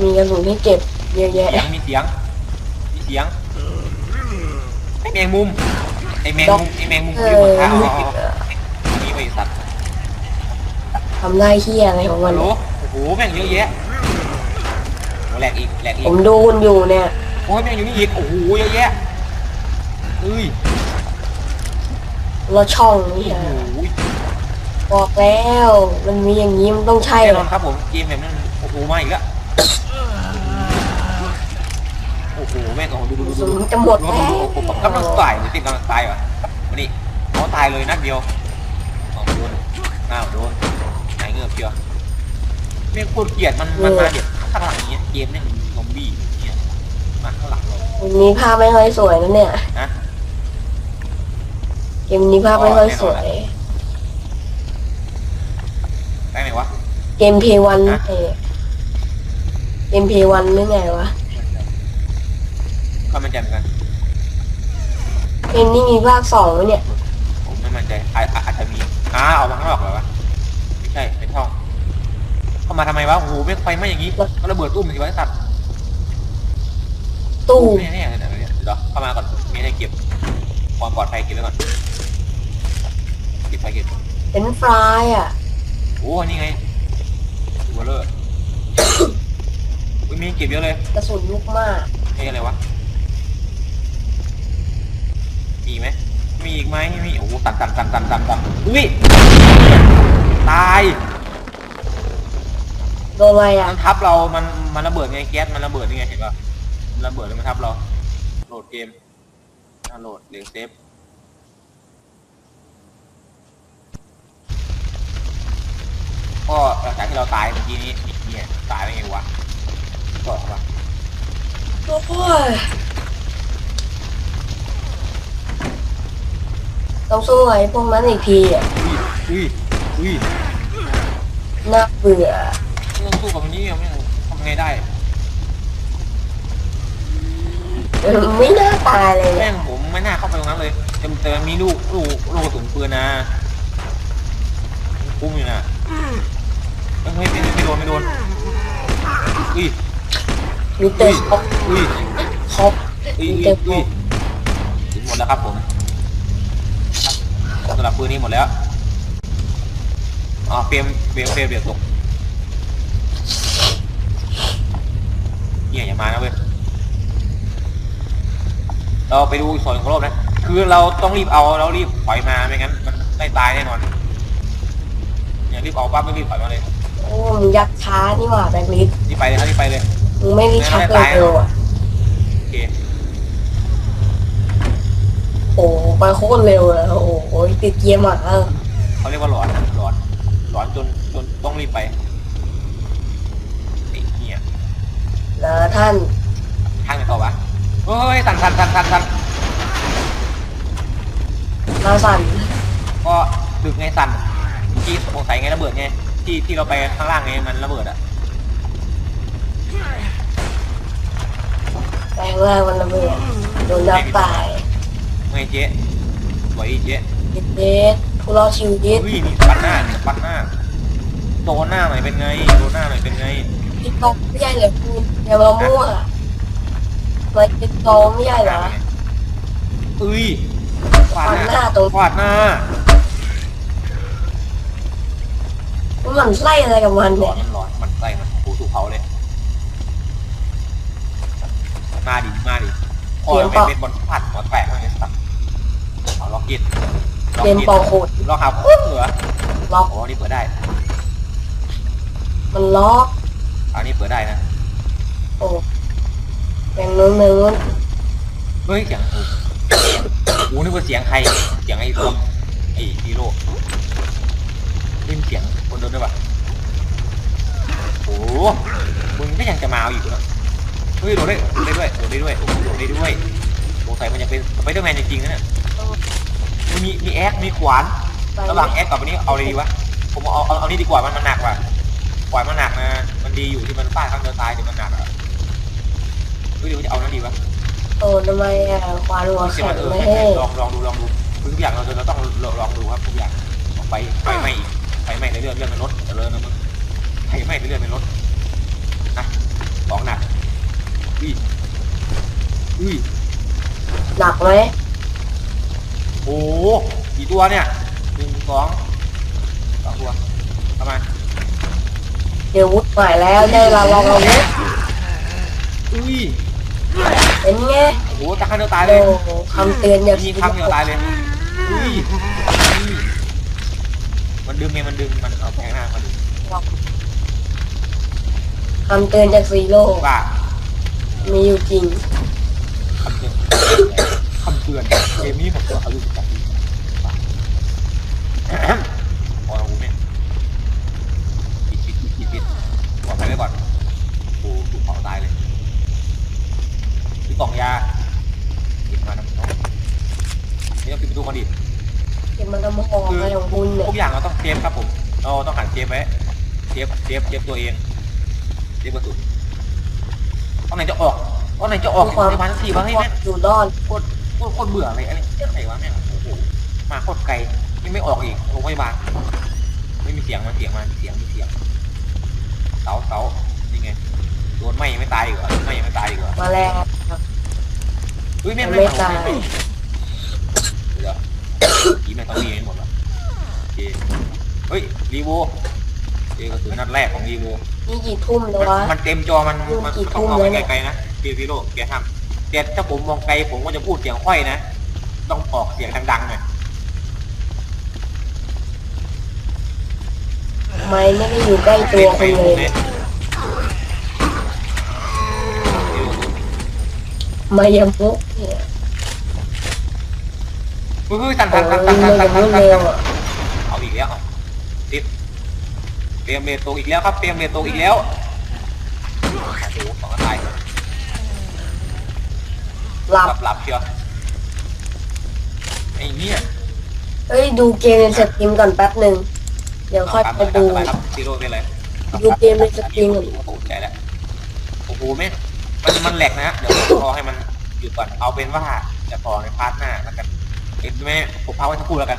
มีกระสุนให้เก็บเยอะแยะ เสียงมีเสียงมีเสียงไอแมงมุมไอแมงมุมไอแมงมุมเอที่อมันข้าวนี่บริษัททำได้เฮียอะไรของมัฮันลโหลโอ้โหแม่งเยอะแยะโอ้แหลกอีกแหลกอีผกมดูคุณอยู่เนี่ย โอ้ยแม่งอยู่นี่อีกโอ้โหเยอะแยะเอ้ยรถช่องโอ้นี่โหฮะบอกแล้ว มันมีอย่างนี้มันต้องใช่แน่เหนรออนครับผมเกมแบบนั้นโอ้โหมาอีกแล้ว แม่งโอ้โหดูดูดูดูจะหมดแล้ว โอ้โหกำลังตายติดกำลังตายวะมานี่เขาตายเลยนัดเดียวอ้าวโดนอ้าวโดนหายเงือบเชียวแม่งโคตรเกลียดมันมันมาเดี๋ยวข้างหลังอย่างเงี้ยเกมแม่งซอมบี้เนี่ยมาข้างหลังเราเกมนี้ภาพไม่ค่อยสวยนะเนี่ยนะเกมนี้ภาพไม่ค่อยสวยได้ไหมวะเกมเพย์วันเอเกมเพย์วันหรือไงวะ ก็มันใจเหมือนกันเกมนี้มีภาคสองไหมเนี่ย ผมไม่มั่นใจอาจอาจจะมีอ้าเอามาข้างนอกเหรอวะไม่ใช่เป็นห้อง เข้ามาทำไมวะโอ้โหไม่ไฟไหม้อย่างงี้ก็ระเบิดตุ้มสิวะไอ้สัตว์ตู้ไม่แน่ๆเดี๋ยวเดี๋ยวเดี๋ยวเข้ามาก่อนมีอะไรเก็บความปลอดภัยเก็บไว้ก่อนเก็บไปเก็บเป็นฟรายอะโอ้นี่ไงดูเลอร์ อุ๊ยมีเก็บเยอะเลยกระสุนลูกมากเอ้ยอะไรวะ มีไหมมีอีกไหมไม่มีโอ้โหตันตันตันตันตันตันอุ้ยตายโดนอะไรอะมันทับเรา มันมันระเบิดไงแก๊สมันระเบิดนี่ไงเห็นป่ะมันระเบิดแล้วมันทับเราโหลดเกมอะโหลดหรือเซฟก็หลังจากที่เราตายเมื่อกี้นี้เนี่ยตายได้ไงวะก็ปะโอ้ย ต้องสู้ไอ้พวกนั้นอีกทีอะอุ้ยอุ้ยน่าเบื่ออุ้ยต้องสู้กับมันนี้ไม่ทำไงได้เออไม่น่าตายเลยแม่เนี่ยงผมไม่น่าเข้าไปตรงนั้นเลยเต็มเต็มมีลูกลูกลูกกระสุนปืนนะคุ้มอยู่นะเฮ้ยไม่ไม่ไม่โดนไม่โดนอุ้ยมีเตอร์ครบอุ้ยครบอุ้ยมีอุ้ยเตอร์ครอุ้ยบถึงหมดแล้วครับผม สำหรับปืนนี้หมดแล้วอ๋อเฟรมเฟรมเฟรมเดี๋ยวตกเฮียอย่ามานะเว้ยเราไปดูอีกส่วนของโลกนะ คือเราต้องรีบเอาแล้วรีบถอยมาไม่งั้น มันได้ตายแน่นอน อย่ารีบเอาปั๊บไม่รีบถอยมาเลยโอ้มึงยักษ์ช้านี่หว่าแบงค์ลิสรีบไปเลยครับรีบไปเลย มึงไม่ได้ชักเร็วๆอะโอเค โอ้ไปโคตรเร็วเลยโอ้โหติดเกียร์หมาเออเขาเรียกว่าหลอนนะหลอนหลอนจนจนต้องรีบไปไอ้เหี้ยแล้วท่านทางไหนต่อวะเฮ้ยสั่นสั่นสั่นสั่นสั่นมาสั่นก็ดึกไงสั่นเมื่อกี้สงสัยไงระเบิดไงที่ที่เราไปข้างล่างไงมันระเบิดอะแปลงร่างมันระเบิดโดนยักษ์ตาย ไงเจ๊สวยอีเจ๊เด็ดเด็ดกูรอชีวิตเฮ้ยนี่ปันหน้านี่ปันหน้าโดนหน้าหน่อยเป็นไงโดนหน้าหน่อยเป็นไงพี่กองไม่ใช่เหรอคุณอย่ามามั่วไปเป็นกองไม่ใช่เหรอเอ้ยฟาดหฟาดหน้าน้าตรงฟาดหน้ามันไล่อะไรกับมันหลเนี่อยนมันหลอนมันใส่มันโอ้โหถูกเผาเลยมาดิมาดิโอ้ยเป็นเป็นบอลผัดหัวแตกเลยสัตว์ เอาล็อกกินเกมเป่าโคตรล็อกครับเหลือล็อกโอ้นี่เปิดได้มันล็อกอันนี้เปิดได้นะโอ้แบ่งนู้นแบ่งนู้นเฮ้ยเสียงโอ้โหนึกว่าเสียงใครเสียงไอ้ตัวไอ้ฮีโร่ได้ยินเสียงคนเดินด้วยปะโอ้โหมึงก็ยังจะมาเอาอีกเหรอเฮ้ยโดดได้โดดได้ด้วยโดดได้ด้วยโอ้โหโดดได้ด้วยสงสัยมันจะเป็นสไปเดอร์แมนจริงๆนะเนี่ย มีมีแอคมีขวานไประหว่างแอคกับอันนี้เอาเลยดีวะผมเอาเอาเอานี่ดีกว่ามันมันหนักว่ะขวานมันหนักนะมันดีอยู่ที่มันฟาดข้างเดียวตายแต่มันหนักอะเฮ้ยเดี๋ยวจะเอานั่นดีวะโอ้ทำไมอะควานหัวเสียแข็มังนเออไม่ใช่ให้ๆลองลองดูลองดูทุกอย่างเราเราต้องลองดูครับทุกอย่างไฟไฟไหม้อีกไฟไหม้เรื่อยๆเรื่อยๆมันลดเจริญนะมึงไฟไหม้เรื่อยๆมันลดนะของหนักอุ้ยอุ้ยหนักไหม โอ้โหกี่ตัวเนี่ยหนึ่งสองสองตัวเข้ามาเดี๋ยววุฒใหม่แล้วได้เวลาลองอาวุธอุ้ยเป็นไงโอ้โหตาข้างเดียวตายเลโอ้ยโหคำเตือนอย่ายิงคำเดียวตายเลยอุ้ยอุ้ยมันดึงไงมันดึงมันเอาแพงหน้ามันดึงคำเตือนจากซีโร่ว่ามีอยู่จริงคำเตือน คำเตือนเกมนี้ผมตัวอายุสิบแปดปีพอเราเนี่ยปิดปิดปิดปิดปิดบอกไปไว้ก่อนโอ้ถูกเผาตายเลยคือกล่องยาเก็บมาน้ำน้องนี่ต้องปิดประตูก่อนดิเก็บมันทำหอมอะไรของคุณเนี่ยทุกอย่างเราต้องเซฟครับผม เราต้องหันเซฟไว้เซฟเซฟเซฟตัวเองเซฟกระสุนตอนไหนจะออกตอนไหนจะออกในวันสี่วันให้แม่อยู่รอดโคตร โคตรเบื่อเลยอันนี้เรื่องไหนวะแม่งโอ้โหมาโคตรไกลยังไม่ออกอีกโรงพยาบาลไม่มีเสียงมาเสียงมาเสียงมีเสียงเสาเสานี่ไงโดนไหมยังไม่ตายอีกเหรอไหมยังไม่ตายอีกเหรอมาแล้วเฮ้ยแม่งไม่ตายเดี๋ยวผีแม่งต้องรีให้หมดแล้วโอเคเฮ้ยรีโวเจอกระสุนนัดแรกของรีโวนี่กี่ทุ่มแล้ววะมันเต็มจอมันมันต้องทุ่มมองแล้วเกียไกลๆนะฟิวฟิโร่แกทำ แต่ถ้าผมมองไกลผมก็จะพูดเสียงค่อยนะ ต้องออกเสียงดังๆหน่อยไม่ไม่ได้อยู่ใกล้ตัวคุณเลย มายามุกเนี่ยเฮ้ยสั่นโอ้สั่นยสั่นสั่นเร็สั่นวสั่นเร็สั่นวอะเอาอีกแล้วติดเตรียมเรโตอีกแล้วครับเตรียมเรโตอีกแล้ว หลับหลับหลับเชียวไอ้เนี่ยเอ้ยดูเกมในสตรีมก่อนแป๊บหนึ่ง เดี๋ยวค่อยไปดู สบายครับซีโร่เป็นไรดูเกมในสตรีมก่อนโอ้โหใจแล้วโอ้โหแม่งมันมันแหลกนะเดี๋ยวรอให้มันหยุดก่อนเอาเป็นว่าจะต่อในพาร์ทหน้าแล้วกันเอ็นแม่ผมพักไว้สักครู่แล้วกัน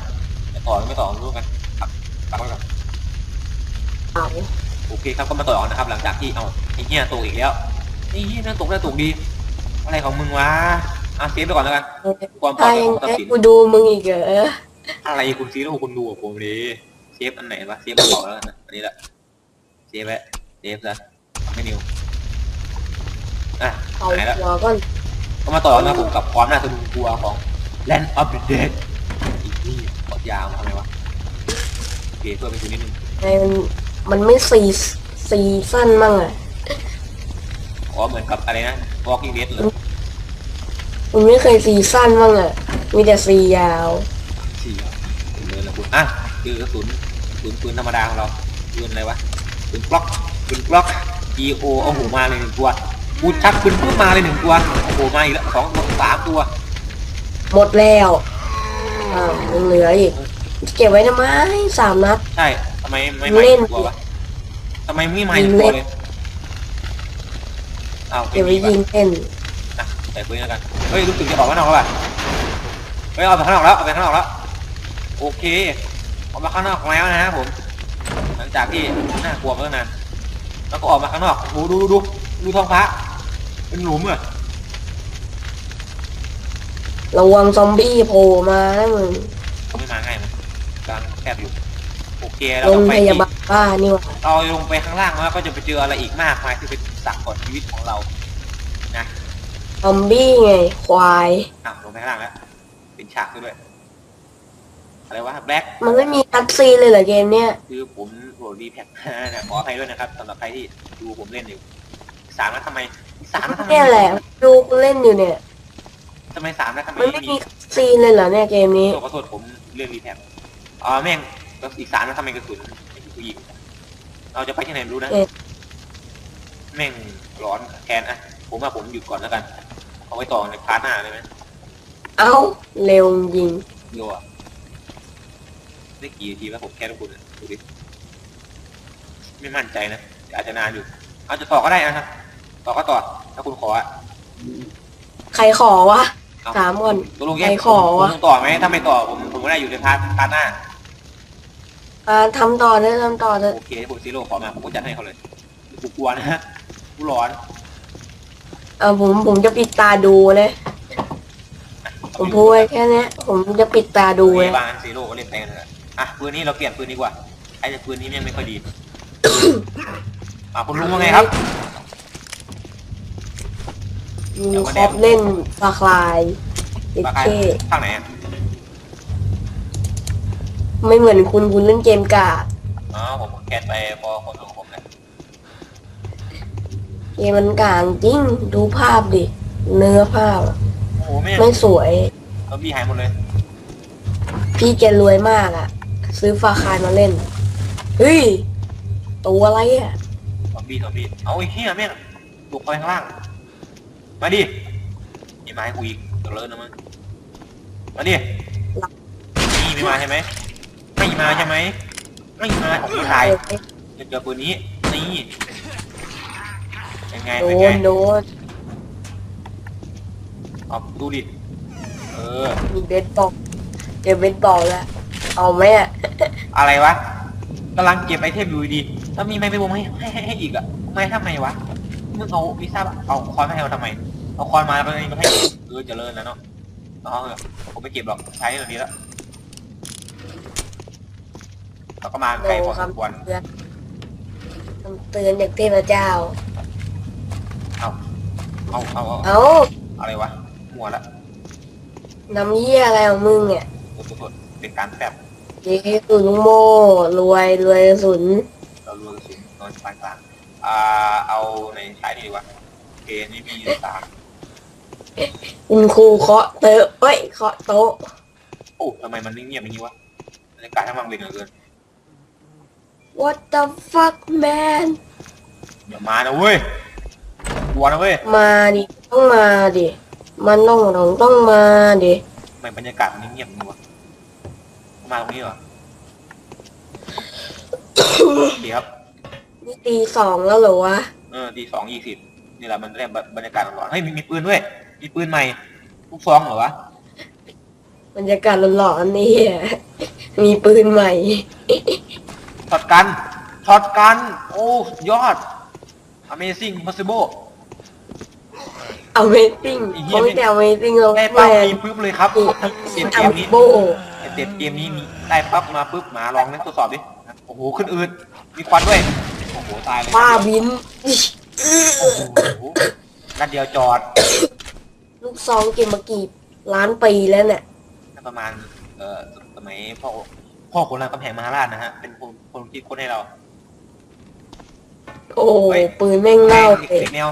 จะต่อหรือไม่ต่อไม่รู้กันครับพักไว้ก่อนเอาโอเคครับก็มาต่อกันนะครับ หลังจากที่เอาไอ้เหี้ยตกอีกแล้วไอ้เหี้ยนั่นตกได้ตกดี อะไรของมึงวะอะเซฟไปก่อนแล้วกันความปลอดถ้าภัยยังของทรัพให้ย์สิน กูดูมึงอีกเหรออะไรคุณซีโร่คุณดูกับผมดิเซฟอันไหนวะเซฟกระเป๋าแล้วกันนะอันนี้แหละเซฟไว้เซฟซะไม่นิวอะเอาหายแล้วหัวก่อนก็มาต่อนะผมกับความน่าสะดุ้งกลัวของ Land of the Dead อีกนี่กดยาวมาทำไมวะโอเคเพื่อไปดูนิดนึงไอ้มันมันไม่ซีซีสั้นมั่งอะอ๋อเหมือนกับอะไรนะ Walking Dead เลยมันไม่เคยซีสั้นมั่งอะ มีแต่ซียาวสี่เลยนะคุณอะคือกระสุนกระสุนปืนธรรมดาของเราปืนอะไรวะปืนกล็อกปืนกล็อก G O โอ้โหมาเลยหนึ่งตัวกูชักปืนพูดมาเลยหนึ่งตัวโอ้โหมาอีกแล้วสองตัวสามตัวหมดแล้วอ้าวยังเหลืออีกเก็บไว้ทำไมสามนัด ใช่ทำไมไม่ไม่เล่น ตัววะทำไมไม่ไม่ตัวเลย อ้าวเก็บไว้ยิงเล่นอะใส่ปืนแล้วกัน เฮ้ย รู้สึกจะออกข้างนอกแล้วป่ะเฮ้ยเอาไปข้างนอกแล้ว เอาไปข้างนอกแล้ว โอเคออกมาข้างนอกแล้วนะครับผม หลังจากที่น่ากลัวมาตั้งนานแล้วก็ออกมาข้างนอกดูดูดูดูดูท้องฟ้า เป็นหลุมเหรอระวังซอมบี้โผล่มานะมึงเขาไม่มาง่ายมั้งกลางแคบอยู่ โอเคเราโรต้องงไปพที่ยาบาลบ้านี่หวะเราลงไปข้างล่างแล้วก็จะไปเจออะไรอีกมากมายที่เป็น สักก่อนชีวิตของเรา นะซอมบี้ไง ควาย อะลงไปข้างล่างแล้วเป็นฉากด้วย อะไรวะแบล็กมันไม่มีคัดซีนเลยเหรอเกมเนี้ยคือผมโหลดรีแพ็คนะขออภัยด้วยนะครับสำหรับใครที่ดูผมเล่นอยู่สามแล้วทำไมสามแล้วทำไมเนี่ยแหละดูกูเล่นอยู่เนี่ย ทำไมสามแล้วทำไมมันไม่ไม่มีมีคัดซีนเลยเหรอเนี่ยเกมนี้ ขอโทษผมเรื่องรีแพ็คอ๋อแม่งอีกสามแล้วทำไมกระสุนไม่มีผู้หญิงเราจะไปที่ไหนไม่รู้นะเอ๊ะ แม่งร้อนแคนอะผมว่าผมหยุดก่อนแล้วกัน เอาไว้ต่อในพาร์ทหน้าเลยไหมเอ้าเร็วจริงโยอะได้กี่นาทีแล้วผมแค่ทุกคนอะดูดิไม่มั่นใจนะอาจจะนานอยู่เอาจะต่อก็ได้นะครับ ต่อก็ต่อถ้าคุณขออะใครขอวะเอาถามก่อนตกลงแยกใครขอผมวะ ผมต่อไหมถ้าไม่ต่อผมผมก็ได้อยู่ในพาร์ทพาร์ทหน้าอ่าทำต่อเถอะทำต่อเถอะโอเคถ้าผมซีโร่ขอมาผมก็จัดให้เขาเลยกูกลัวนะฮะ กูร้อนเอาผมผมจะปิดตาดูนะผมพูดไว้แค่เนี้ยผมจะปิดตาดูเฮ้ยนะบางซีโร่ก็เล่นไปกันเถอะอะปืนนี้เราเปลี่ยนปืนดีกว่าไอ้ปืนนี้ยังไม่ค่อยดี อะคุณลุงว่าไงครับ มีครอบเล่นฟาคลายเด็กปากกาเท่ภาคไหนอะไม่เหมือนคุณคุณเล่นเกมกาดอ๋อผมแคสไปพอคนของผมนะ เกมมันกลางจริง ดูภาพดิ เนื้อภาพอะโอ้โหไม่ไม่สวยซอมบี้หายหมดเลย พี่แกรวยมากอะซื้อฟาคายมาเล่น เฮ้ย ตัวอะไรอะซอมบี้ซอมบี้เอาไอ้เหี้ยแม่งบุกไปข้างล่าง มาดิมีไม้กูอีกเดี๋ยวเลิศนะมึง มาดินี่ไม่มาใช่ไหมไม่มาใช่ไหมไม่มาของพี่ชายจะเจอปืนนี้ นี่ เป็นไง โดเป็นไงนโดนเอาดูดิ เออ มีเบสบอลเจอเบสบอลแล้วเอาไหมอะอะไรวะกำลังเก็บไอเทมอยู่ดีๆแล้วมีไม้ไปวงให้ให้ให้ให้อีกอะไม่ทำไมวะ มึงเอาวิซ่าเอาคอนมาให้เราทำไม เอาคอนมาแล้วก็นี่มาให้ เออเจริญแล้วเนาะเอาเถอะผมไม่เก็บหรอก ใช้แบบนี้แล้วเราก็มาไกลพอสมควรเตือนคำเตือนจากเทพเจ้าเอา เอาเอาเอาเอาอะไรวะหัวละน้ำเยี่ยอะไรของมึงเนี่ยตัวตัวตัวเป็นการแปบเจ๊คือลุงโม่รวยรวยสุนเรารวมกระสุนนอนปานกลางอ่าเอาในใช้ดีดีกว่าโอเคนี่มีสามคุณครูเคาะเตอะเอ้ยเคาะโต๊ะโอ้ทำไมมันเงียบอย่างนี้วะบรรยากาศทั้งวันเวงเหลือเกิน What the fuck man อย่ามานะเว้ย กลัวนะเว้ยมาดิ ต้องมาดิ มันต้องต้องต้องมาดิทำไมบรรยากาศมันเงียบอย่างนี้วะมาตรงนี้เหรอโอเคครับ นี่ตีสองแล้วเหรอวะ เออตีสองยี่สิบนี่แหละมันได้บรรยากาศร้อนๆเฮ้ยมีมีปืนด้วยมีปืนใหม่ลูกซองเหรอวะบรรยากาศหลอนๆนี่อะมีปืนใหม่ ช็อตกันช็อตกัน โอ้สุดยอด Amazing Possible Amazing ไอ้เหี้ยเขาไม่แต่ Amazing เราได้แมปั๊บนมีปุ๊บเลยครับเต็มเกอัมมนี้ โบเต็มเกมนี้มีได้ปั๊บมาปุ๊บมาลองเล่นทดสอบดิ โอ้โห ขึ้นอืดมีควันด้วย โอ้โห ตายเลยป้าบิน โอ้โหนัดเดียวจอด ลูกซองเก็บมากี่ล้านปีแล้วเนี่ย ประมาณ เอ่อ สมัยพ่อ พ่อคนรามกำแพงมหาราชนะฮะ เป็นคนคนคิดค้นให้เราโอ้โหปืนแม่งเน่าเด็กเลยเด็กแนว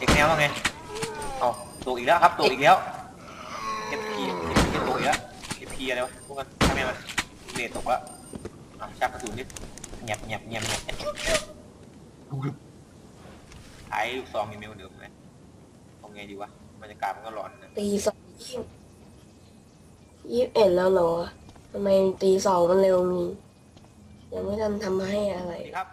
เด็กแนวว่าไงเอาตกอีกแล้วครับตกอีกแล้วเอฟพีเอฟตกอีกแล้วเอฟพีอะไรวะพวกกันทำไมมันเนตตกแล้วอะชักกระสุนนิดเงียบเงียบเงียบเงียบไอ้ลูกซองยังไม่เหมือนเดิมเลยทำไงดีวะบรรยากาศมันก็ร้อนนะตีสองยี่สิบยี่สิบเอ็ดแล้วเหรอทำไมตีสองมันเร็วงี้ยังไม่ทันทำให้อะไรสวัสดีครับ